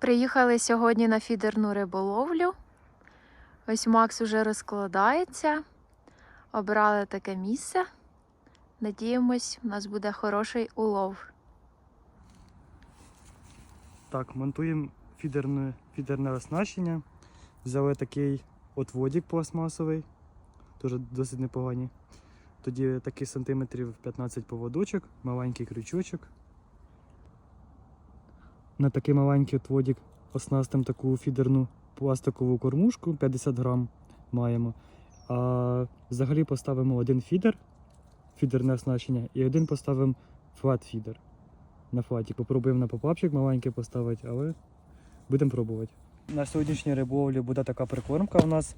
Приїхали сьогодні на фідерну риболовлю. Ось Макс уже розкладається. Обрали таке місце. Надіємось, у нас буде хороший улов. Так, монтуємо фідерне, фідерне оснащення. Взяли такий отводик пластмасовий, теж досить непоганий. Тоді такий сантиметрів 15 поводочок, маленький крючочок. На такий маленький отводик оснастимо таку фідерну пластикову кормушку 50 грам маємо. А взагалі поставимо один фідер, фідерне оснащення, і один поставимо флат-фідер на флаті. Попробуємо на попапчик маленький поставити, але будемо пробувати. На сьогоднішній риболовлі буде така прикормка у нас.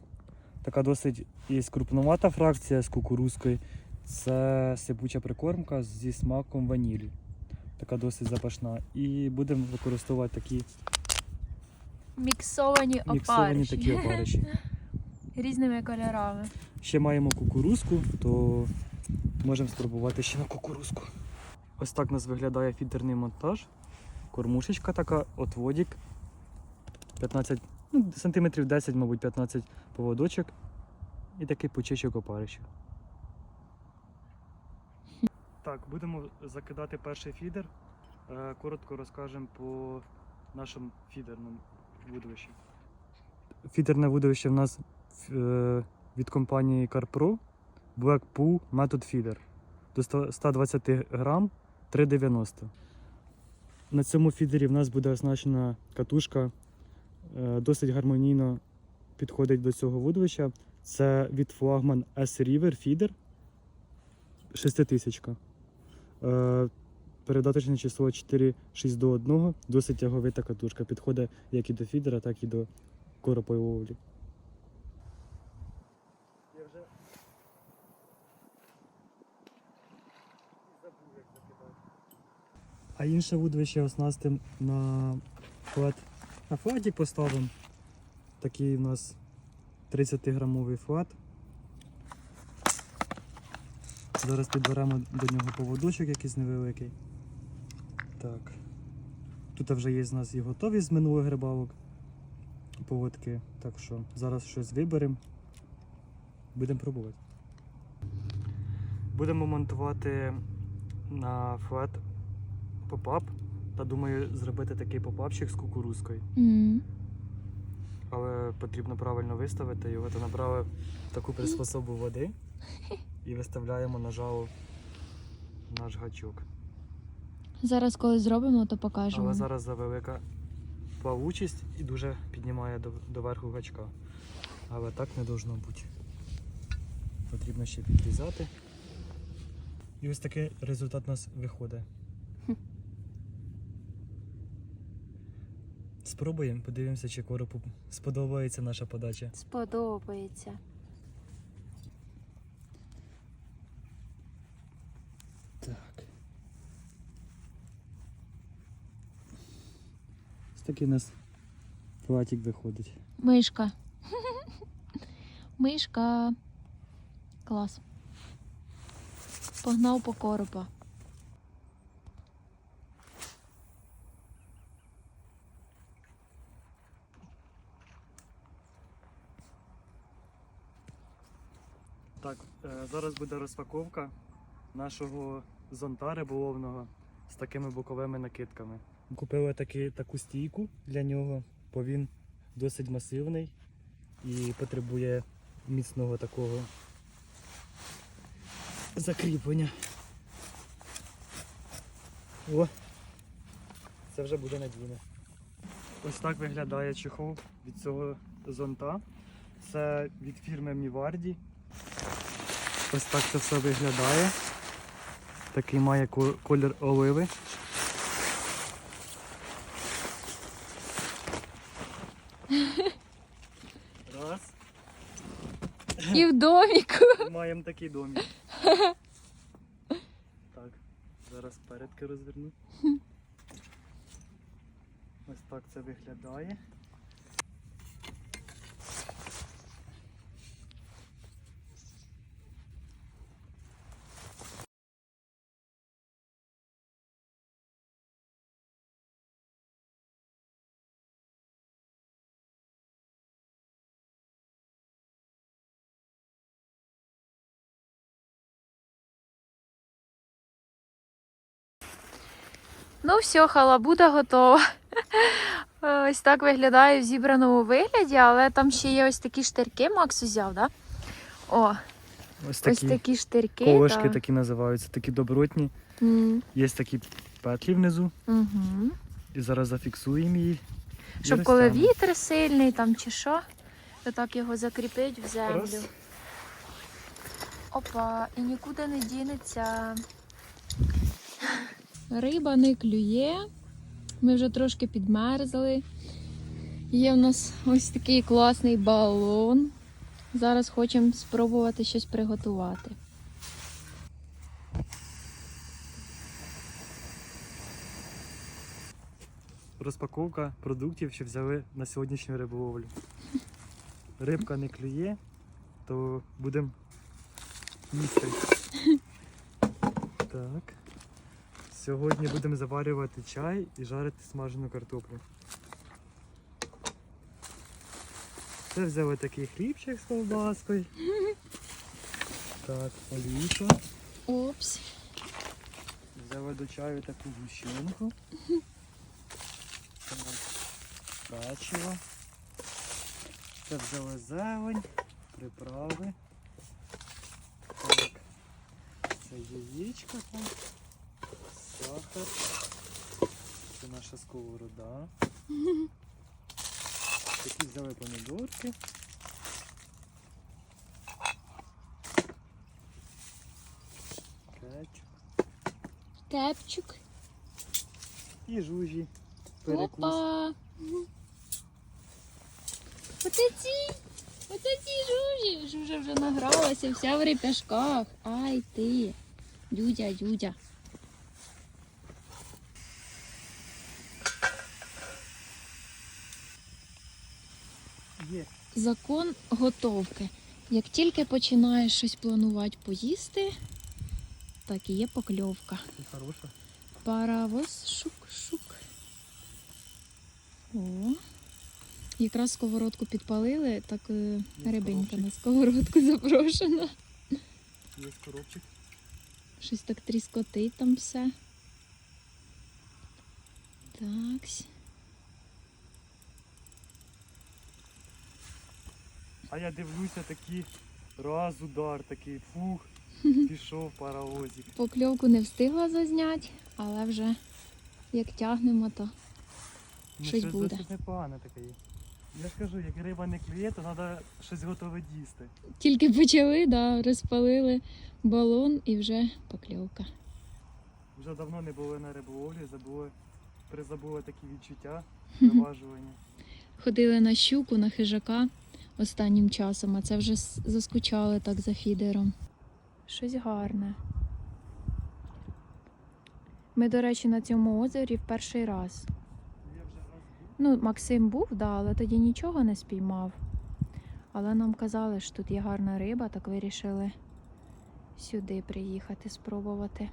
Така досить і скрупнувата фракція з кукурузкою. Це сипуча прикормка зі смаком ванілі. Така досить запашна. І будемо використовувати такі Міксовані міксовані такі опариші. різними кольорами. Ще маємо кукурузку, то можемо спробувати ще на кукурузку. Ось так у нас виглядає фідерний монтаж. Кормушечка така, отводик. 15, ну, сантиметрів 10, мабуть, 15 поводочок. І такий почечок опарищів. Так, будемо закидати перший фідер. Е, Коротко розкажемо по нашому фідерному вудовищі. Фідерне вудовище в нас е, від компанії CarPro Blackpool Method Feeder до 120 грам 3,90. На цьому фідері в нас буде оснащена катушка, е, досить гармонійно підходить до цього вудовища. Це від флагман S-River Feeder 6000. Е, Передаточне число 4,6 до 1, досить тяговита катушка. Підходить як і до фідера, так і до. Я вже забув, як закидати. А інше вудовище оснастим на флет. На флеті поставимо. Такий у нас 30-грамовий флет. Зараз підберемо до нього поводочок якийсь невеликий. Так. Тут вже є з нас і готові з минулих рибалок поводки. Так що зараз щось виберемо. Будемо пробувати. Будемо монтувати на флет попап. Та думаю зробити такий попапчик з кукурузкою. Але потрібно правильно виставити його. То набрали таку приспособу води і виставляємо на жало наш гачок. Зараз, коли зробимо, то покажемо. Але зараз завелика плавучість і дуже піднімає до, до верху гачка. Але так не должно бути. Потрібно ще підрізати. І ось такий результат у нас виходить. Хм. Спробуємо, подивимося, чи коропу сподобається наша подача. Сподобається. Такий у нас платик виходить. Мишка. Мишка. Клас. Погнав по коропа. Так, е, зараз буде розпаковка нашого зонта риболовного з такими боковими накидками. Купили таки, таку стійку для нього, бо він досить масивний і потребує міцного такого закріплення. О! Це вже буде надійно. Ось так виглядає чехол від цього зонта. Це від фірми Міварді. Ось так це все виглядає. Такий має ко- колір оливи. Раз. І в доміку. Маємо такий домик. Так, зараз передки розверну. Ось так це виглядає. Ну, все, халабуда готова. Ось так виглядає в зібраному вигляді, але там ще є ось такі штирки, Макс узяв, да? О, Ось ось такі такі штирки. колишки да. такі називаються, такі добротні. М, Є такі петлі внизу. мгм. І зараз зафіксуємо її. і Щоб коли вітер сильний там чи що, то так його закріпить в землю. Раз. Опа, і нікуди не дінеться. Риба не клює. Ми вже трошки підмерзли. Є в нас ось такий класний балон. Зараз хочемо спробувати щось приготувати. Розпаковка продуктів, що взяли на сьогоднішню риболовлю. Рибка не клює, то будемо їсти. Так. Сьогодні будемо заварювати чай і жарити смажену картоплю. Це взяли такий хлібчик з ковбаскою. Так, олійка. Опс. Взяли до чаю таку гущенку. Печиво. Це взяли зелень, приправи. Так. Це яєчко там. Сахар. Це наша сковорода. Такі взяли помідорки. Кетчуп. Кепчук. І жужі. Перекус. Опа. Оце ці. Оце ці жужі. Жужа вже награлася, вся в репяшках. Ай ти. Дюдя, дюдя. Закон готовки. Як тільки починаєш щось планувати поїсти, так і є покльовка. І хороша. Паровоз шук-шук. О. Якраз сковородку підпалили, так е, коробчик. на сковородку запрошена. Є коробчик. Щось так тріскотить там все. Такс. А я дивлюся такий раз удар, такий фух, пішов паровозик. Покльовку не встигла зазняти, але вже як тягнемо, то Ну, Щось буде. досить непогане таке є. Я ж кажу, як риба не клює, то треба щось готове дісти. тільки почали, да, розпалили балон і вже покльовка. Вже давно не були на риболовлі, забули, призабули такі відчуття, наважування. Ходили на щуку, на хижака останнім часом, а це вже заскучали так за фідером. Щось гарне. Ми, до речі, на цьому озері в перший раз. Ну, Максим був, да, але тоді нічого не спіймав. Але нам казали, що тут є гарна риба, так вирішили сюди приїхати, спробувати.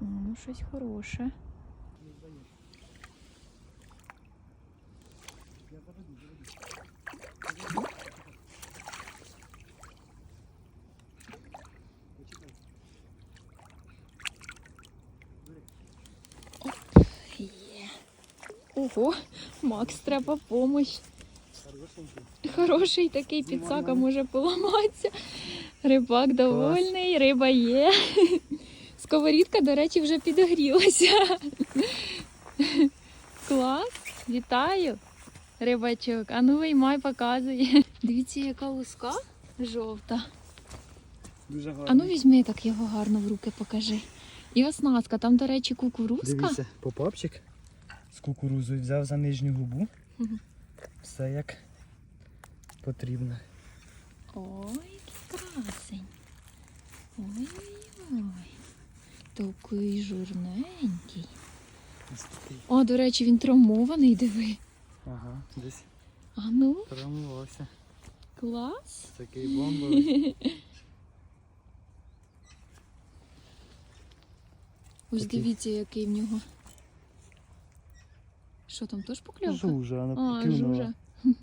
Ну, щось хороше. Ого, Макс, треба помощь. Хорошенький. Хороший такий підсака може поламатися. Рибак довольний, риба є. Сковорідка, до речі, вже підогрілася. Клас, вітаю, рибачок. А ну виймай, показує. Дивіться, яка луска жовта. Дуже гарно. А ну візьми так його гарно в руки покажи. І оснастка, там, до речі, кукурузка. Дивіться, попапчик з кукурузою взяв за нижню губу. Все як потрібно. Ой, який красень. Ой-ой-ой. Такий такий. О, до речі, він травмований, диви. Ага, десь А ну, травмувався. клас. Такий бомбовий. Ось дивіться, який в нього. Що там, теж покльовка? Жужа, вона А, поклюнула. жужа.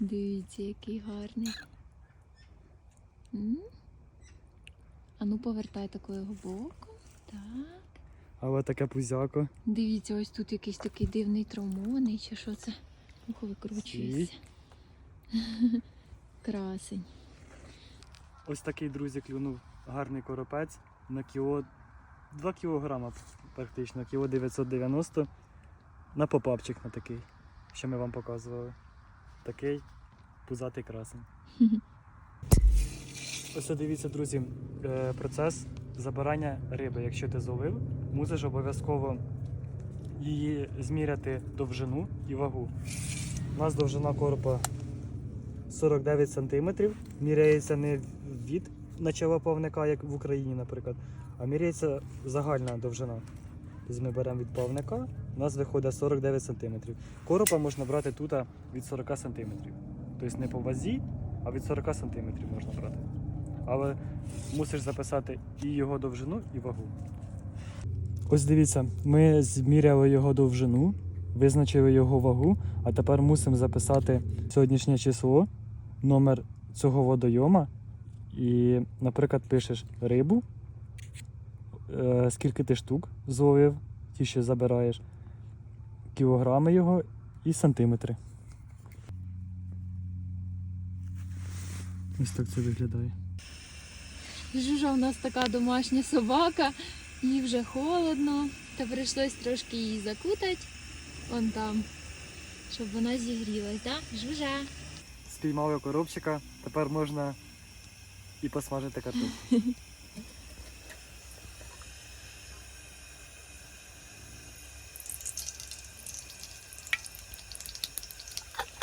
Дивіться, який гарний. М? А ну повертай такого боку. Так. Але таке пузяко. Дивіться, ось тут якийсь такий дивний тромоний, чи що це? Ухо викручується. Красень. Ось такий, друзі, клюнув гарний коропець на кіло 2 кілограма практично, кіло 990 на попапчик на такий, що ми вам показували. Такий пузатий красень. Ось дивіться, друзі, е, процес забирання риби. Якщо ти зловив, мусиш обов'язково її зміряти довжину і вагу. У нас довжина коропа 49 см. Міряється не від начала плавника, як в Україні, наприклад, а міряється загальна довжина. Тобто ми беремо від плавника, у нас виходить 49 см. Коропа можна брати тут від 40 см. Тобто не по вазі, а від 40 см можна брати. Але мусиш записати і його довжину, і вагу. Ось дивіться, ми зміряли його довжину, визначили його вагу, а тепер мусимо записати сьогоднішнє число, номер цього водойома. І, наприклад, пишеш рибу, скільки ти штук зловив, ті, що забираєш, кілограми його і сантиметри. Ось так це виглядає. Жужа у нас така домашня собака, їй вже холодно, та прийшлось трошки її закутати. Вон там, щоб вона зігрілась, так? Да? Жужа. Спіймали коробчика, тепер можна і посмажити картоплю.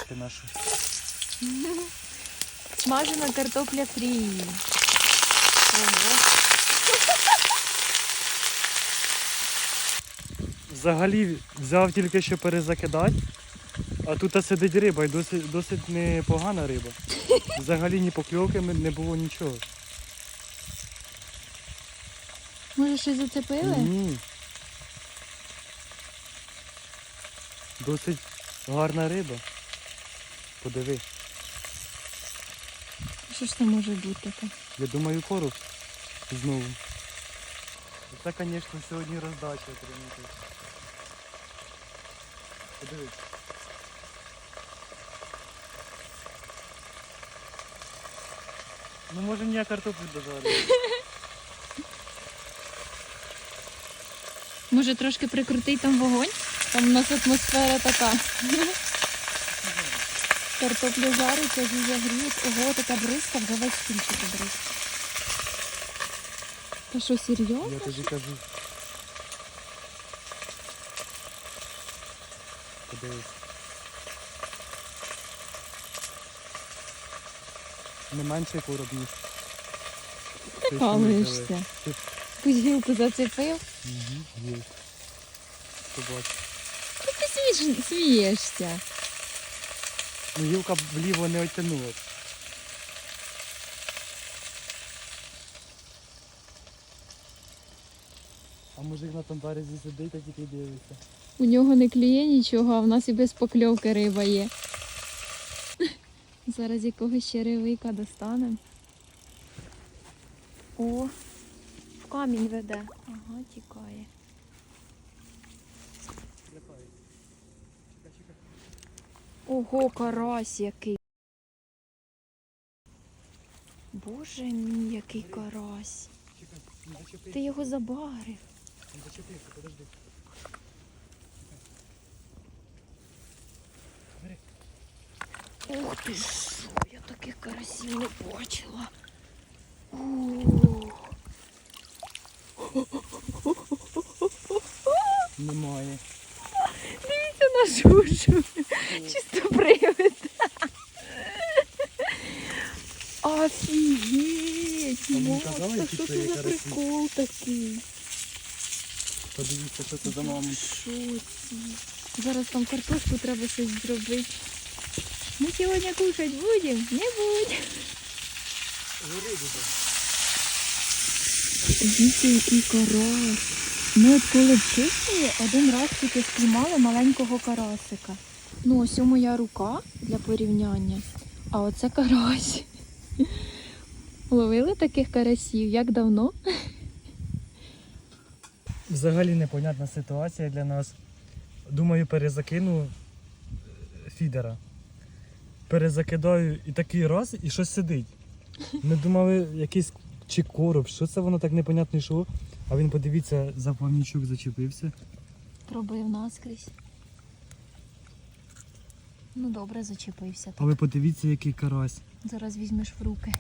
Ти нашу. Смажена картопля фрі. Ого. Взагалі взяв тільки що перезакидати, а тут сидить риба і досить, досить непогана риба. Взагалі ні покльовки не було нічого. Може, щось зацепили? Ні. Досить гарна риба. Подиви. Що ж це може бути таке? Я думаю, короб знову. Це, звісно, сьогодні роздача отримати. Подивись. Ну може я картоплю дожарю. Може трошки прикрутий там вогонь? Там у нас атмосфера така. Картопля жариться, жужа гріє. Ого, така бризка, вже весь кінчик бризка. Та що, серйозно? Я тобі кажу. Подивись. Не менший короб, ніж. Ти калуєшся. Якусь гілку зацепив. Угу, є. Побач. Ти смієш, смієшся. Ну, гілка вліво не оттянула. А мужик на там березі сидить, а тільки дивиться. У нього не клює нічого, а в нас і без покльовки риба є. Зараз якогось черевика достанемо. О, в камінь веде. Ага, тікає. Ого, карась який. Боже мій, який карась. Ти його забагрив. Не зачепився, подожди. Ух ти що, я таких карасів не бачила. Немає. Дивіться на жужу. Чисто привид. Офігеть! А мені Мама, казали, та які що це це є за карасі? прикол такий? Подивіться, що це за Я мама. в шоці. Зараз там картошку треба щось зробити. Ми сьогодні кушать будемо? Не будемо. Дивіться, який карась. Ми от коли в один раз тільки спіймали маленького карасика. Ну, ось у моя рука для порівняння. А оце карась. Ловили таких карасів? Як давно? Взагалі непонятна ситуація для нас. Думаю, перезакину е, фідера. Перезакидаю і такий раз, і щось сидить. Ми думали, якийсь чи короб, що це воно так непонятно йшло. А він, подивіться, за плавнічок зачепився. Пробив наскрізь. Ну добре, зачепився. А ви подивіться, який карась. Зараз візьмеш в руки.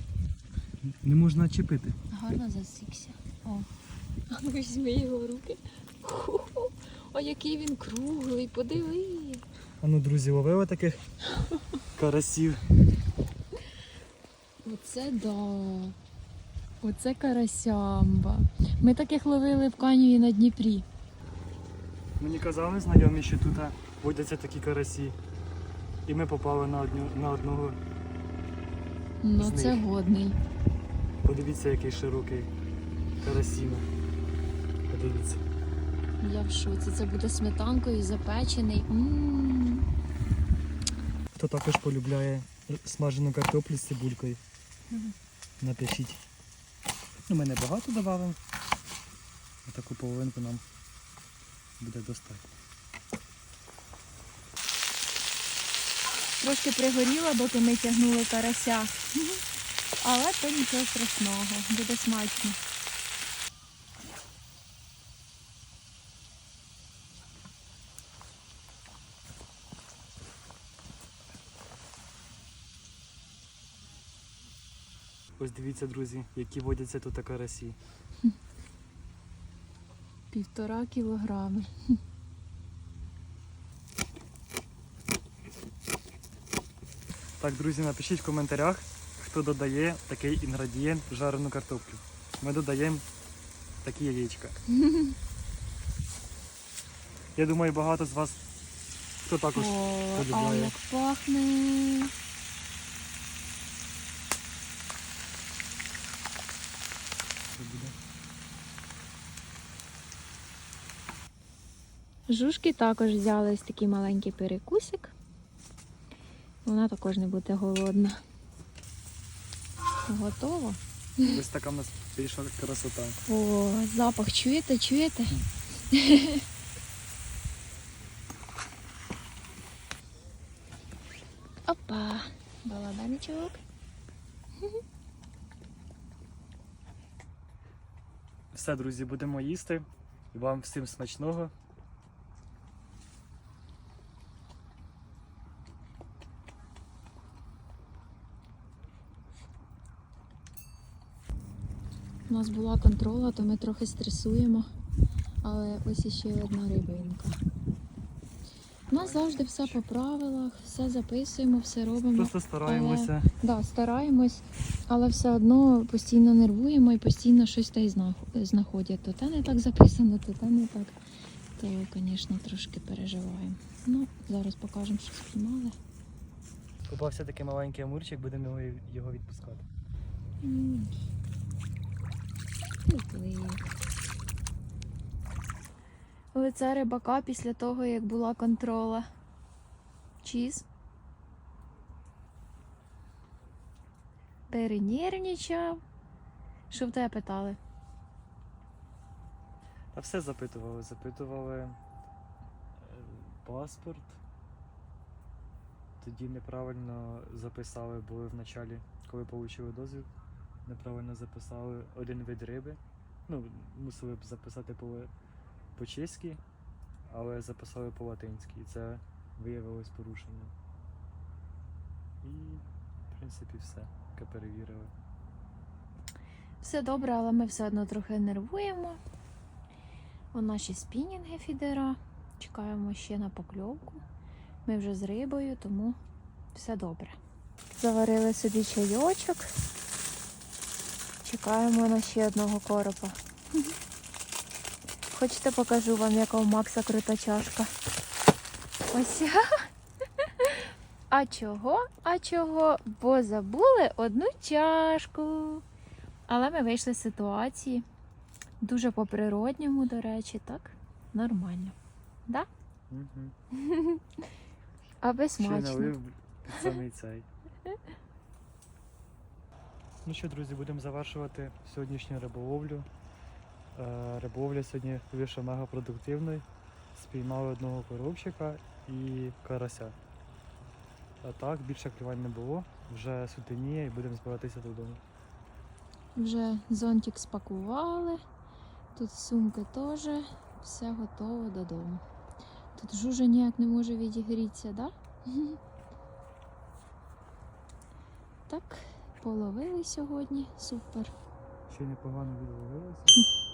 Не можна чепити. Гарно засікся. О. А ну візьми його в руки. Ху-ху. О, який він круглий, подиви. А ну, друзі, ловили таких карасів. Оце да. Оце карасямба. Ми таких ловили в каніві на Дніпрі. Мені казали знайомі, що тут водяться такі карасі. І ми попали на, одну, на одного. Ну З це них. годний. Подивіться, який широкий карасіна. Подивіться. Я в шоці. Це буде сметанкою запечений. М. Хто також полюбляє смажену картоплю з цибулькою, напишіть. Ну, ми не багато додамо. Таку половинку нам буде достатньо. Трошки пригоріла, доки ми тягнули карася. Але то нічого страшного, буде смачно. Ось дивіться, друзі, які водяться тут карасі. Півтора кілограми. Так, друзі, напишіть в коментарях, хто додає такий інгредієнт в жарену картоплю. Ми додаємо такі яєчка. Я думаю, багато з вас хто також О, а полюбляє. як пахне. буде. Жушки також взяли ось такий маленький перекусик. Вона також не буде голодна. Готово. Ось така в нас вийшла красота. О, запах чуєте, чуєте? Опа, балабаничок. Все, друзі, будемо їсти. Вам всім смачного. У нас була контрола, то ми трохи стресуємо. Але ось іще одна рибинка. У нас завжди все по правилах, все записуємо, все робимо. Просто стараємося. Да, стараємось, але все одно постійно нервуємо і постійно щось та й знаходять. То те не так записано, то те не так. То, звісно, трошки переживаємо. Ну, зараз покажемо, що спіймали. Попався такий маленький амурчик, будемо його, його відпускати. М. Плив. Лице рибака після того, як була контрола. Чіз. Перенервничав. Що в тебе питали? Та все запитували. Запитували е, паспорт. Тоді неправильно записали, були в началі, коли отримали дозвіл, неправильно записали один вид риби. Ну, мусили б записати по, по-чеськи, але записали по-латинськи. І це виявилось порушенням. І, в принципі, все. Яке перевірили. Все добре, але ми все одно трохи нервуємо. У наші спінінги фідера. Чекаємо ще на покльовку. Ми вже з рибою, тому все добре. Заварили собі чайочок. Чекаємо на ще одного коропа. Хочете покажу вам, яка у Макса крута чашка. Ось. А чого? А чого? Бо забули одну чашку. Але ми вийшли з ситуації. Дуже по-природньому, до речі, так? Нормально. Да? Угу. Аби Ще й налив самий цей. Ну що, друзі, будемо завершувати сьогоднішню риболовлю. Е, Рибовля сьогодні вийшла мега продуктивною. Спіймали одного коробчика і карася. А так більше клювань не було. Вже сутеніє і будемо збиратися додому. Вже зонтик спакували. Тут сумки теж. Все готово додому. Тут жужа ніяк не може відігрітися, да? Так, половили сьогодні. Супер. Ще непогано відловилося.